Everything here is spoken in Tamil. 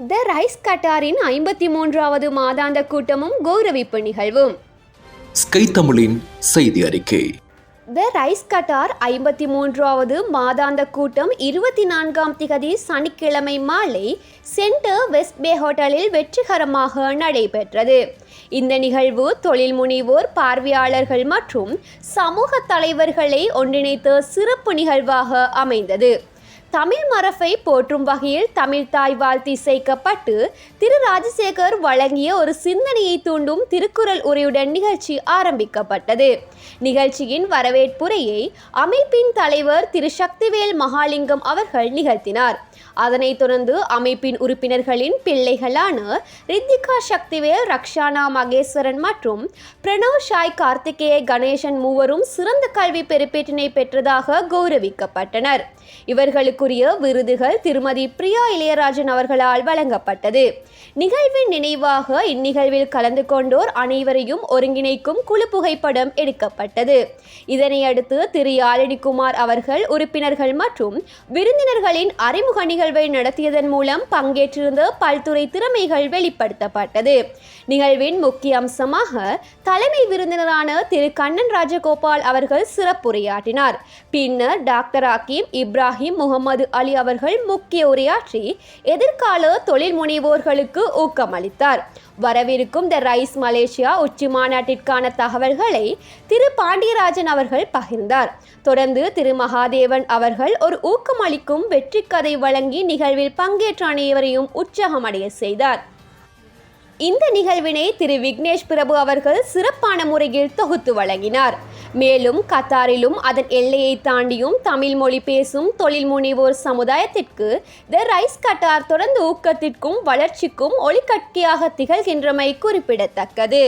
த ரைஸ் கட்டாரின் ஐம்பத்தி மூன்றாவது மாதாந்த கூட்டமும் கௌரவிப்பு நிகழ்வும். ஸ்கை தமிழின் செய்தி அறிக்கை. த ரைஸ் கட்டார் ஐம்பத்தி மூன்றாவது மாதாந்த கூட்டம் இருபத்தி நான்காம் திகதி சனிக்கிழமை மாலை சென்டர் வெஸ்ட் பே ஹோட்டலில் வெற்றிகரமாக நடைபெற்றது. இந்த நிகழ்வு தொழில் முனைவோர் பார்வையாளர்கள் மற்றும் சமூக தலைவர்களை ஒன்றிணைத்த சிறப்பு நிகழ்வாக அமைந்தது. தமிழ் மரபை போற்றும் வகையில் தமிழ் தாய் வாழ்த்து இசைக்கப்பட்டு திரு. ராஜசேகர் வழங்கிய ஒரு சிந்தனையை தூண்டும் திருக்குறள் உரையுடன் நிகழ்ச்சி ஆரம்பிக்கப்பட்டது. நிகழ்ச்சியின் வரவேற்புரையை அமைப்பின் தலைவர் திரு. சக்திவேல் மகாலிங்கம் அவர்கள் நிகழ்த்தினார். அதனைத் தொடர்ந்து அமைப்பின் உறுப்பினர்களின் பிள்ளைகளான ரித்திகா சக்திவேல் ரக்ஷானா மகேஸ்வரன் மற்றும் பிரணவ் ஷாய் கார்த்திகேய கணேசன் மூவரும் சிறந்த கல்வி பெருப்பேற்றினை பெற்றதாக கௌரவிக்கப்பட்டனர். இவர்களுக்கு இவர்களுக்குரிய விருதுகள் திருமதி பிரியா இளையராஜன் அவர்களால் வழங்கப்பட்டது. நிகழ்வின் நினைவாக இந்நிகழ்வில் கலந்து கொண்டோர் அனைவரையும் ஒருங்கிணைக்கும் குழு புகைப்படம் எடுக்கப்பட்டது. இதனையடுத்து திரு யாழினிகுமார் அவர்கள் உறுப்பினர்கள் மற்றும் விருந்தினர்களின் அறிமுக நிகழ்வை நடத்தியதன் மூலம் பங்கேற்றிருந்த பல்துறை திறமைகள் வெளிப்படுத்தப்பட்டது. நிகழ்வின் முக்கிய அம்சமாக தலைமை விருந்தினரான திரு கண்ணன் ராஜகோபால் அவர்கள் சிறப்புரையாற்றினார். பின்னர் டாக்டர் ஹக்கீம் இப்ராஹிம் முகமது அலி அவர்கள் முக்கிய உரையாற்றி எதிர்கால தொழில் முனைவோர்களுக்கு ஊக்கமளித்தார். வரவிருக்கும் த ரைஸ் மலேசியா உச்சி மாநாட்டிற்கான தகவல்களை திரு பாண்டியராஜன் அவர்கள் பகிர்ந்தார். தொடர்ந்து திரு மகாதேவன் அவர்கள் ஒரு ஊக்கமளிக்கும் வெற்றி கதை வழங்கி நிகழ்வில் பங்கேற்ற அனைவரையும் உற்சாகமடைய செய்தார். இந்த நிகழ்வினை திரு விக்னேஷ் பிரபு அவர்கள் சிறப்பான முறையில் தொகுத்து வழங்கினார். மேலும் கத்தாரிலும் அதன் எல்லையை தாண்டியும் தமிழ் மொழி பேசும் தொழில் முனைவோர் சமுதாயத்திற்கு த ரைஸ் கட்டார் தொடர்ந்து ஊக்கத்திற்கும் வளர்ச்சிக்கும் ஒளிக்கட்கியாக திகழ்கின்றமை குறிப்பிடத்தக்கது.